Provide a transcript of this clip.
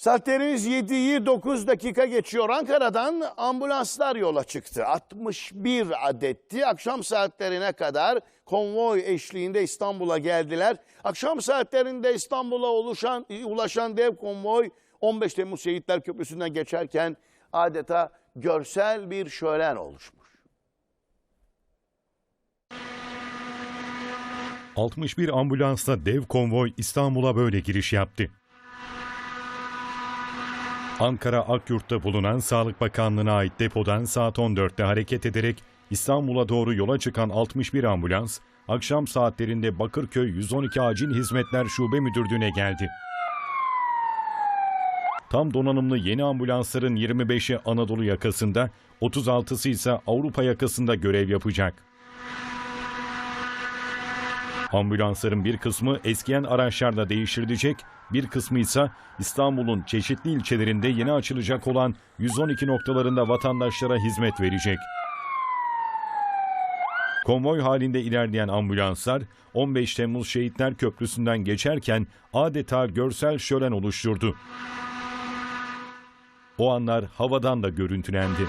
Saatleriniz 7'yi 9 dakika geçiyor. Ankara'dan ambulanslar yola çıktı. 61 adetti. Akşam saatlerine kadar konvoy eşliğinde İstanbul'a geldiler. Akşam saatlerinde İstanbul'a oluşan, ulaşan dev konvoy 15 Temmuz Şehitler Köprüsü'nden geçerken adeta görsel bir şölen oluşmuş. 61 ambulansla dev konvoy İstanbul'a böyle giriş yaptı. Ankara Akyurt'ta bulunan Sağlık Bakanlığı'na ait depodan saat 14'te hareket ederek İstanbul'a doğru yola çıkan 61 ambulans, akşam saatlerinde Bakırköy 112 Acil Hizmetler Şube Müdürlüğü'ne geldi. Tam donanımlı yeni ambulansların 25'i Anadolu yakasında, 36'sı ise Avrupa yakasında görev yapacak. Ambulansların bir kısmı eskiyen araçlarla değiştirilecek, bir kısmı ise İstanbul'un çeşitli ilçelerinde yeni açılacak olan 112 noktalarında vatandaşlara hizmet verecek. Konvoy halinde ilerleyen ambulanslar 15 Temmuz Şehitler Köprüsü'nden geçerken adeta görsel şölen oluşturdu. O anlar havadan da görüntülendi.